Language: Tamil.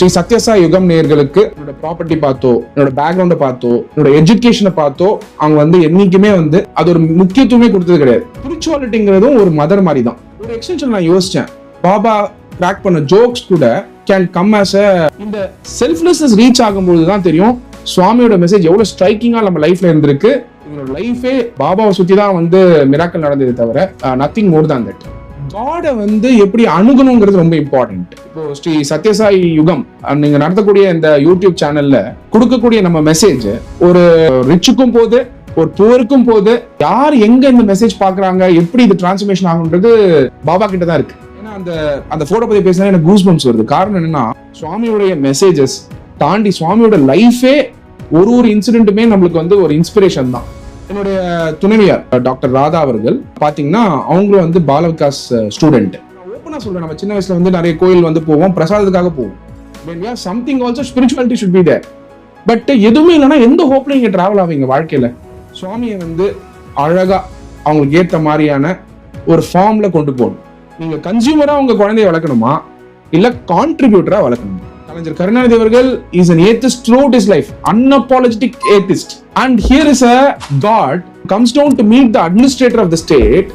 ஸ்ரீ சத்யசா யுகம் நேயர்களுக்கு என்னோட ப்ராப்பர்ட்டி பார்த்தோ என்னோட பேக்ரவுண்டை பார்த்தோ என்னோட எஜுகேஷனை பார்த்தோ அவங்க வந்து என்னைக்குமே வந்து அது ஒரு முக்கியத்துவமே கொடுத்தது கிடையாது. ஸ்பிரிச்சுவாலிட்டிங்கிறதும் ஒரு மதர் மாதிரி தான் ஒரு எக்ஸ்டென்ஷன் நான் யோசிச்சேன். பாபா கிராக் பண்ண ஜோக்ஸ் கூட கேன் கம் ஆஸ் அ இந்த செல்ஃப்லெஸ்னஸ் ரீச் ஆகும்போது தான் தெரியும் சுவாமியோட மெசேஜ் எவ்வளவு ஸ்ட்ரைக்கிங்கா நம்ம லைஃப்ல இருந்திருக்கு. இவங்களோட லைஃபே பாபாவை சுத்தி தான் வந்து மிராக்கள் நடந்ததே தவிர நத்திங் மோர் தான் தட் காடை வந்து எப்படி அணுகணுங்கிறது ரொம்ப இம்பார்ட்டன்ட் இப்போ ஸ்ரீ சத்யசாயி யுகம் நீங்க நடத்தக்கூடிய இந்த யூடியூப் சேனல்ல கொடுக்கக்கூடிய நம்ம மெசேஜ் ஒரு ரிச்சுக்கும் போது ஒரு புவருக்கும் போது யார் எங்க இந்த மெசேஜ் பாக்குறாங்க எப்படி இது டிரான்ஸ்ஃபர்மேஷன் ஆகுன்றது பாபா கிட்ட தான் இருக்கு. ஏன்னா அந்த அந்த போட்டோ பத்தி பேசினா எனக்கு கூஸ் பம்ப்ஸ் வருது. காரணம் என்னன்னா சுவாமியுடைய மெசேஜஸ் தாண்டி சுவாமியோட லைஃபே ஒரு ஒரு இன்சிடென்ட்டுமே நம்மளுக்கு வந்து ஒரு இன்ஸ்பிரேஷன் தான். என்னுடைய துணைவியார் டாக்டர் ராதா அவர்கள் பார்த்தீங்கன்னா அவங்களும் வந்து பால விகாஸ் ஸ்டூடெண்ட் ஓப்பனாக சொல்கிறேன் நம்ம சின்ன வயசில் வந்து நிறைய கோயில் வந்து போவோம் பிரசாதத்துக்காக போவோம். Something also spirituality should be there but எதுவுமே இல்லைன்னா எந்த ஹோப்பில் இங்கே ட்ராவல் ஆவீங்க வாழ்க்கையில். சுவாமியை வந்து அழகாக அவங்களுக்கு ஏற்ற மாதிரியான ஒரு ஃபார்மில் கொண்டு போகணும். நீங்கள் கன்சியூமராக உங்கள் குழந்தைய வளர்க்கணுமா? இல்லை கான்ட்ரிபியூட்டராக வளர்க்கணுமா? கலைஞர் கருணாநிதி அவர்கள் is an atheist throughout his life unapologetic atheist and here is a god comes down to meet the administrator of the state